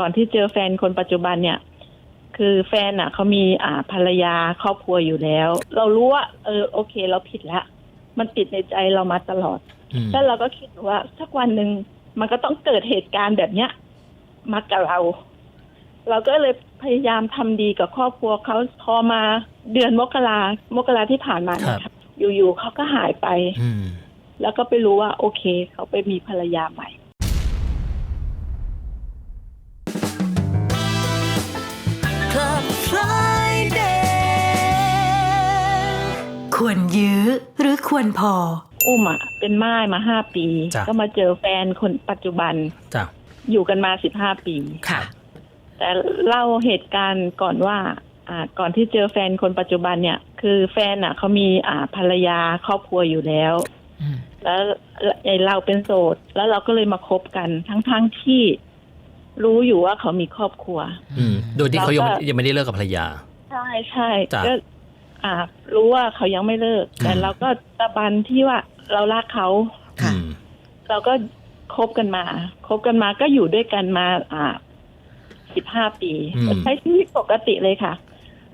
ก่อนที่เจอแฟนคนปัจจุบันเนี่ย คือแฟนอะเขามีอ่าภรรยาครอบครัวอยู่แล้ว เรารู้ว่าเออโอเคเราผิดละ มันติดในใจเรามาตลอดอืมแล้วเราก็คิดว่าสักวันหนึ่งมันก็ต้องเกิดเหตุการณ์แบบเนี้ยมากับเรา เราก็เลยพยายามทำดีกับครอบครัวเขาพอมาเดือนมกรามกราที่ผ่านมาเนะครับอยู่ๆเขาก็หายไปอืมแล้วก็ไปรู้ว่า โอเค เขาไปมีภรรยาใหม่ ควรยื้อ หรือควรพอ อุ้มอะเป็นม่ายมาห้าปี จ้ะ ก็มาเจอแฟนคนปัจจุบันจ้ะอยู่กันมาสิบห้าปี ค่ะ แต่เล่าเหตุการณ์ก่อนว่าอ่าก่อนที่เจอแฟนคนปัจจุบันเนี่ย คือแฟนอะเขามีอ่าภรรยาครอบครัวอยู่แล้ว อืมแล้วไอ้เราเป็นโสด แล้วเราก็เลยมาคบกันทั้งๆทที่รู้อยู่ว่าเขามีครอบครัว อืมโดยที่เขายังเราก็ยังไม่ได้เลิกกับภรรยา ใช่ใช่จ้ะ ก็ อ่า รู้ว่าเขายังไม่เลิก แต่อืมเราก็ตะบันที่ว่าเรารักเขาค่ะอืมเราก็คบกันมาคบกันมาก็อยู่ด้วยกันมา อ่าสิบห้าปีอืม ใช้ชีวิตปกติเลยค่ะ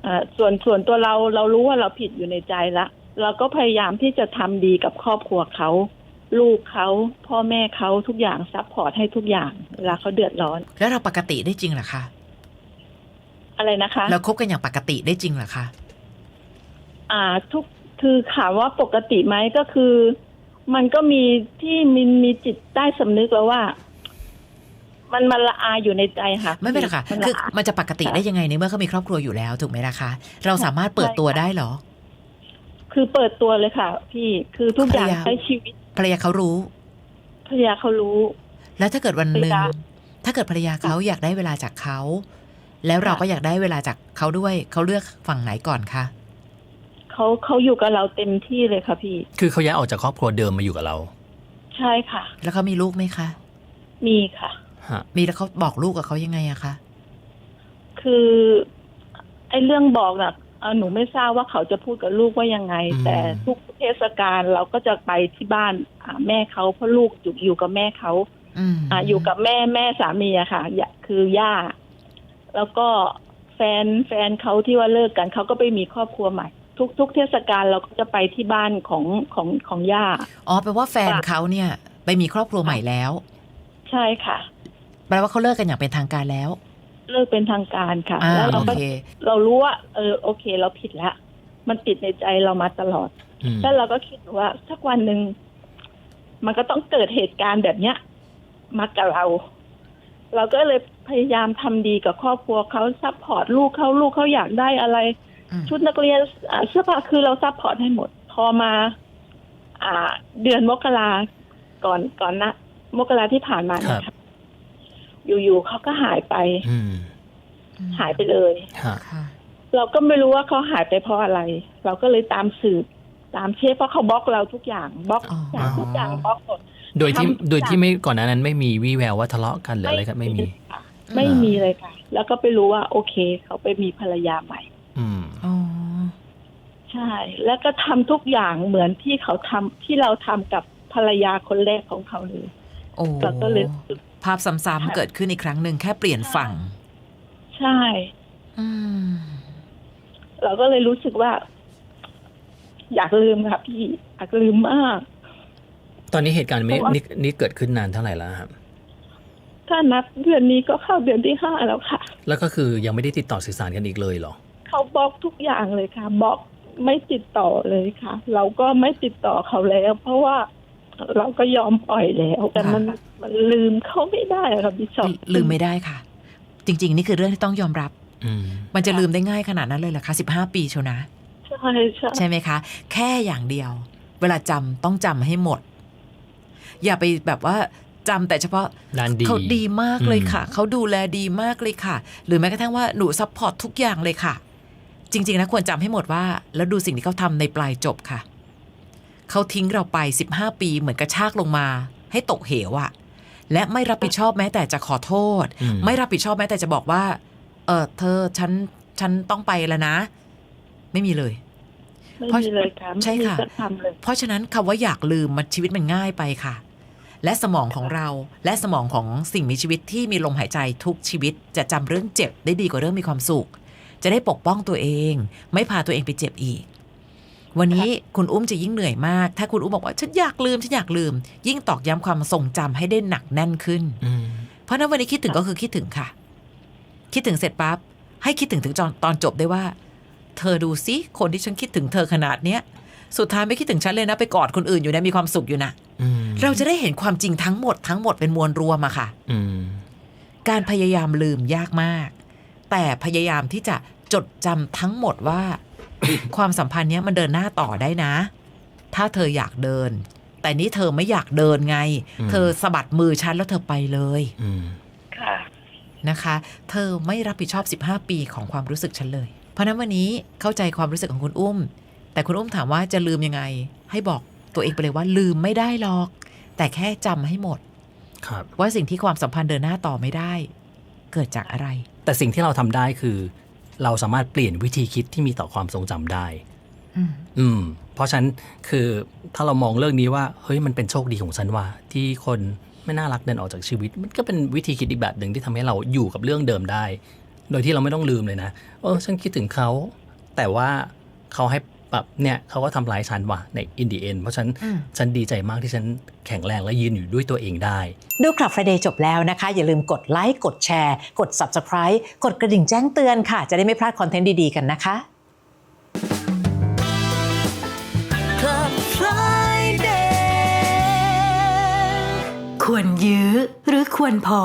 อ่าส่วนส่วนตัวเราเรารู้ว่าเราผิดอยู่ในใจละเราก็พยายามที่จะทำดีกับครอบครัวเขา ลูกเขาพ่อแม่เขาทุกอย่างซัพพอร์ตให้ทุกอย่างเวลาเขาเดือดร้อนแล้วเราปกติได้จริงเหรอคะอะไรนะคะ เราคบกันอย่างปกติได้จริงเหรอคะ อ่าทุกคือถามว่าปกติไหมก็คือ มันก็มีที่มีมีจิตใต้สำนึกแล้วว่า มันมันละอาอยู่ในใจค่ะ ไม่เป็นไรค่ะมันคือละอามันจะปกติได้ยังไงในเมื่อเขามีครอบครัวอยู่แล้วถูกไหมล่ะคะเราสามารถเปิดตัวได้เหรอ คือเปิดตัวเลยค่ะ พี่คือทุกอย่างภรรยาใช้ชีวิตภรรยาเขารู้ภรรยาเขารู้ แล้วถ้าเกิดวันหนึ่งภรรยาถ้าเกิดภรรยาเขาอยากได้เวลาจากเขา แล้วเราก็อยากได้เวลาจากเขาด้วย เขาเลือกฝั่งไหนก่อนคะ เขาเขาอยู่กับเราเต็มที่เลยค่ะพี่ คือเขาย้ายออกจากครอบครัวเดิมมาอยู่กับเรา ใช่ค่ะ แล้วเขามีลูกไหมคะ มีค่ะ ฮะ มีแล้วเขาบอกลูกกับเขายังไงอะคะคือ ไอ้เรื่องบอกน่ะเอ่อหนูไม่ทราบว่าเขาจะพูดกับลูกว่ายังไงแต่ทุกเทศกาลเราก็จะไปที่บ้านอ่าแม่เขาเพราะลูกอยู่อยู่กับแม่เขาอืมอ่าอยู่กับแม่แม่สามีอะค่ะอย่าคือย่า แล้วก็แฟนแฟนเขาที่ว่าเลิกกันเขาก็ไปมีครอบครัวใหม่ ทุกทุกเทศกาลเราก็จะไปที่บ้านของของของย่าอ๋อแปลว่าแฟนเขาเนี่ย ไปมีครอบครัวใหม่แล้ว ใช่ค่ะ แปลว่าเขาเลิกกันอย่างเป็นทางการแล้ว เลิกเป็นทางการค่ะอ่าแล้วเราโอก็เคเรารู้ว่าเออโอเค เราผิดแล้วมันติดในใจเรามาตลอดอืมแล้วเราก็คิดว่าสักวันหนึ่งมันก็ต้องเกิดเหตุการณ์แบบเนี้ยมากับเรา เราก็เลยพยายามทำดีกับครอบครัวเขาซัพพอร์ตลูกเขาลูกเขาอยากได้อะไรอืม ชุดนักเรียนอ่าเสื้อผ้าคือเราซัพพอร์ตให้หมด พอมา อ่า เดือนมกราก่อนก่อนนะมกราที่ผ่านมาเนะครับอยู่ๆเขาก็หายไปอืมหายไปเลยฮะค่ะเราก็ไม่รู้ว่าเขาหายไปเพราะอะไร เราก็เลยตามสืบตามเช็คเพราะเขาบล็อกเราทุกอย่างบล็อกอ๋อทุกอย่างทุกอย่างบล็อกหมดโดยที่ทำทุกอย่างโดยที่ไม่ก่อนหน้านั้นไม่มีวี่แววว่าทะเลาะกันหรืออะไรกันไม่มีค่ะไม่มีเลยค่ะ แล้วก็ไปรู้ว่า โอเค เขาไปมีภรรยาใหม่ อืมอ๋อใช่ แล้วก็ทำทุกอย่างเหมือนที่เขาทำที่เราทำกับภรรยาคนแรกของเขาเลย โอ้เราก็เลยรู้สึก ภาพซ้ำๆเกิดขึ้นอีกครั้งหนึ่งแค่เปลี่ยนฝั่ง ใช่ อืม เราก็เลยรู้สึกว่า อยากลืมค่ะพี่อยากลืมมาก ตอนนี้เหตุการณ์ไม่เพราะว่า นี่นี่เกิดขึ้นนานเท่าไหร่แล้วครับ ถ้านับเดือนนี้ก็เข้าเดือนที่ห้าแล้วค่ะ แล้วก็คือยังไม่ได้ติดต่อสื่อสารกันอีกเลยเหรอ เขาบล็อกทุกอย่างเลยค่ะบล็อกไม่ติดต่อเลยค่ะ เราก็ไม่ติดต่อเขาแล้ว เพราะว่าเราก็ยอมปล่อยแล้ว แต่มันมันลืมเขาไม่ได้อะค่ะพี่ชอบลืมไม่ได้ค่ะ จริง ๆ นี่คือเรื่องที่ต้องยอมรับอืมมันจะลืมได้ง่ายขนาดนั้นเลยเหรอคะสิบห้าปีเชียวนะใช่ใช่ใช่ไหมคะ แค่อย่างเดียว เวลาจำต้องจำให้หมด อย่าไปแบบว่าจำแต่เฉพาะด้านดีเขาดีมากเลยอืมค่ะ เขาดูแลดีมากเลยค่ะ หรือแม้กระทั่งว่าหนูซัพพอร์ตทุกอย่างเลยค่ะ จริง ๆ นะควรจำให้หมดว่า แล้วดูสิ่งที่เขาทำในปลายจบค่ะ เขาทิ้งเราไป 15 ปีเหมือนกระชากลงมา ให้ตกเหวอะและไม่รับผิดชอบแม้แต่จะขอโทษอืมไม่รับผิดชอบแม้แต่จะบอกว่า เออเธอฉันฉันต้องไปแล้วนะ ไม่มีเลยไม่มีเลยค่ะใช่ค่ะไม่มีสักคำเลยเพราะฉะนั้นคำว่าอยากลืมมันชีวิตมันง่ายไปค่ะ และสมองของเราและสมองของสิ่งมีชีวิตที่มีลมหายใจทุกชีวิตจะจำเรื่องเจ็บได้ดีกว่าเรื่องมีความสุข จะได้ปกป้องตัวเอง ไม่พาตัวเองไปเจ็บอีก วันนี้คุณอุ้มจะยิ่งเหนื่อยมาก ถ้าคุณอุ้มบอกว่าฉันอยากลืมฉันอยากลืม ยิ่งตอกย้ำความทรงจำให้ได้หนักแน่นขึ้นอืมเพราะฉะนั้นวันนี้คิดถึงก็คือคิดถึงค่ะ คิดถึงเสร็จปั๊บให้คิดถึงถึงตอนตอนจบได้ว่า เธอดูสิคนที่ฉันคิดถึงเธอขนาดเนี้ยสุดท้ายไม่คิดถึงฉันเลยนะ ไปกอดคนอื่นอยู่นะมีความสุขอยู่นะอืมเราจะได้เห็นความจริงทั้งหมดทั้งหมดเป็นมวลรวมอะค่ะอืมการพยายามลืมยากมาก แต่พยายามที่จะจดจำทั้งหมดว่า ความสัมพันธ์เนี้ยมันเดินหน้าต่อได้นะ ถ้าเธออยากเดิน แต่นี้เธอไม่อยากเดินไงอืมเธอสะบัดมือฉันแล้วเธอไปเลยอืมค่ะนะคะ เธอไม่รับผิดชอบ 15 ปีของความรู้สึกฉันเลย เพราะฉะนั้นวันนี้เข้าใจความรู้สึกของคุณอุ้ม แต่คุณอุ้มถามว่าจะลืมยังไง ให้บอกตัวเองไปเลยว่าลืมไม่ได้หรอก แต่แค่จำให้หมดครับว่าสิ่งที่ความสัมพันธ์เดินหน้าต่อไม่ได้ เกิดจากอะไร แต่สิ่งที่เราทำได้คือ เราสามารถเปลี่ยนวิธีคิดที่มีต่อความทรงจำได้อืมอืม เพราะฉะนั้นคือถ้าเรามองเรื่องนี้ว่า เฮ้ยมันเป็นโชคดีของฉันว่า ที่คนไม่น่ารักเดินออกจากชีวิต มันก็เป็นวิธีคิดอีกแบบหนึ่งที่ทำให้เราอยู่กับเรื่องเดิมได้ โดยที่เราไม่ต้องลืมเลยนะเออฉันคิดถึงเขา แต่ว่าเขาให้ แบบเนี่ยเขาก็ทำร้ายฉันว่ะในอินดีเอ็นเพราะฉะนันอืมฉันดีใจมากที่ฉันแข็งแรงและยืนอยู่ด้วยตัวเองได้ ดูคลับ Friday จบแล้วนะคะ อย่าลืมกดไลค์กดแชร์ กด Subscribe กดกระดิ่งแจ้งเตือนค่ะ จะได้ไม่พลาดคอนเทนต์ดี ๆ กันนะคะ Club Friday ควรยื้อหรือควรพอ